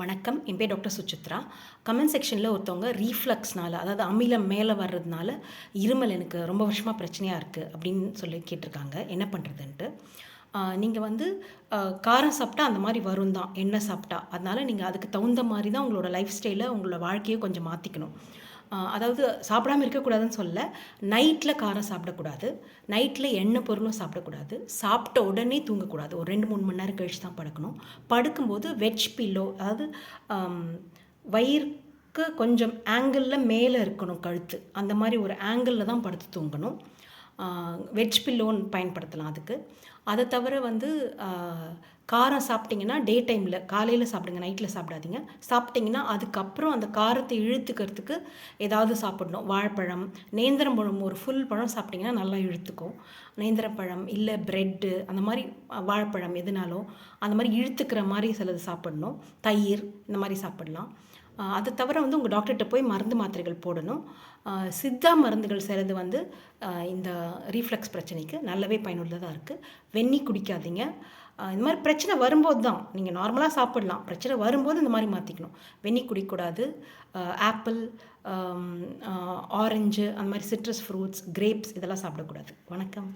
வணக்கம். என் பேர் doctor Suchitra comment செக்ஷனில் ஒருத்தவங்க ரீஃப்ளக்ஸ்னால அதாவது அமிலம் மேலே வர்றதுனால இருமல் எனக்கு ரொம்ப வருஷமாக பிரச்சனையாக இருக்குது அப்படின்னு சொல்லி கேட்டிருக்காங்க. என்ன பண்ணுறதுன்ட்டு நீங்கள் வந்து காரம் சாப்பிட்டா அந்த மாதிரி வரும் தான் எண்ணெய் சாப்பிட்டா. அதனால் நீங்கள் அதுக்கு தகுந்த மாதிரி தான் உங்களோட லைஃப் ஸ்டைலை உங்களோட வாழ்க்கையை கொஞ்சம் மாற்றிக்கணும் அதாவது சாப்பிடாம இருக்கக்கூடாதுன்னு சொல்ல நைட்டில் காரம் சாப்பிடக்கூடாது. நைட்டில் எண்ணெய் பொருளும் சாப்பிடக்கூடாது. சாப்பிட்ட உடனே தூங்கக்கூடாது. ஒரு ரெண்டு மூணு மணி நேரம் கழிச்சு தான் படுக்கணும். படுக்கும்போது வெஜ் பில்லோ அதாவது ஆம், வயிறுக்கு கொஞ்சம் ஆங்கிளில் மேலே இருக்கணும் கழுத்து. அந்த மாதிரி ஒரு ஆங்கிளில் தான் படுத்து தூங்கணும். வெஜ் பில்லோன்னு பயன்படுத்தலாம் அதுக்கு. அதை தவிர வந்து காரம் சாப்பிட்டிங்கன்னா டே டைமில் காலையில் சாப்பிடுங்க நைட்டில் சாப்பிடாதீங்க. சாப்பிட்டிங்கன்னா அதுக்கப்புறம் அந்த காரத்தை இழுத்துக்கிறதுக்கு ஏதாவது சாப்பிடணும். வாழைப்பழம் நேந்திரம் பழம் ஒரு ஃபுல் பழம் சாப்பிட்டிங்கன்னா நல்லா இழுத்துக்கும். நேந்திரப்பழம் இல்லை ப்ரெட்டு அந்த மாதிரி வாழைப்பழம் எதுனாலும் அந்த மாதிரி இழுத்துக்கிற மாதிரி சிலது சாப்பிடணும். தயிர் இந்த மாதிரி சாப்பிடலாம். அதை அது தவிர வந்து உங்கள் டாக்டர்கிட்ட போய் மருந்து மாத்திரைகள் போடணும். சித்தா மருந்துகள் சிலது வந்து இந்த ரீஃப்ளக்ஸ் பிரச்சனைக்கு நல்லாவே பயனுள்ளதாக இருக்குது வெந்நி குடிக்காதீங்க. இந்த மாதிரி பிரச்சனை வரும்போது தான் நீங்கள் நார்மலாக சாப்பிடலாம். பிரச்சனை வரும்போது இந்த மாதிரி மாற்றிக்கணும் வெந்நி குடிக்கக்கூடாது. ஆப்பிள் ஆரஞ்சு அந்த மாதிரி சிட்ரஸ் ஃப்ரூட்ஸ் கிரேப்ஸ் இதெல்லாம் சாப்பிடக்கூடாது. வணக்கம்.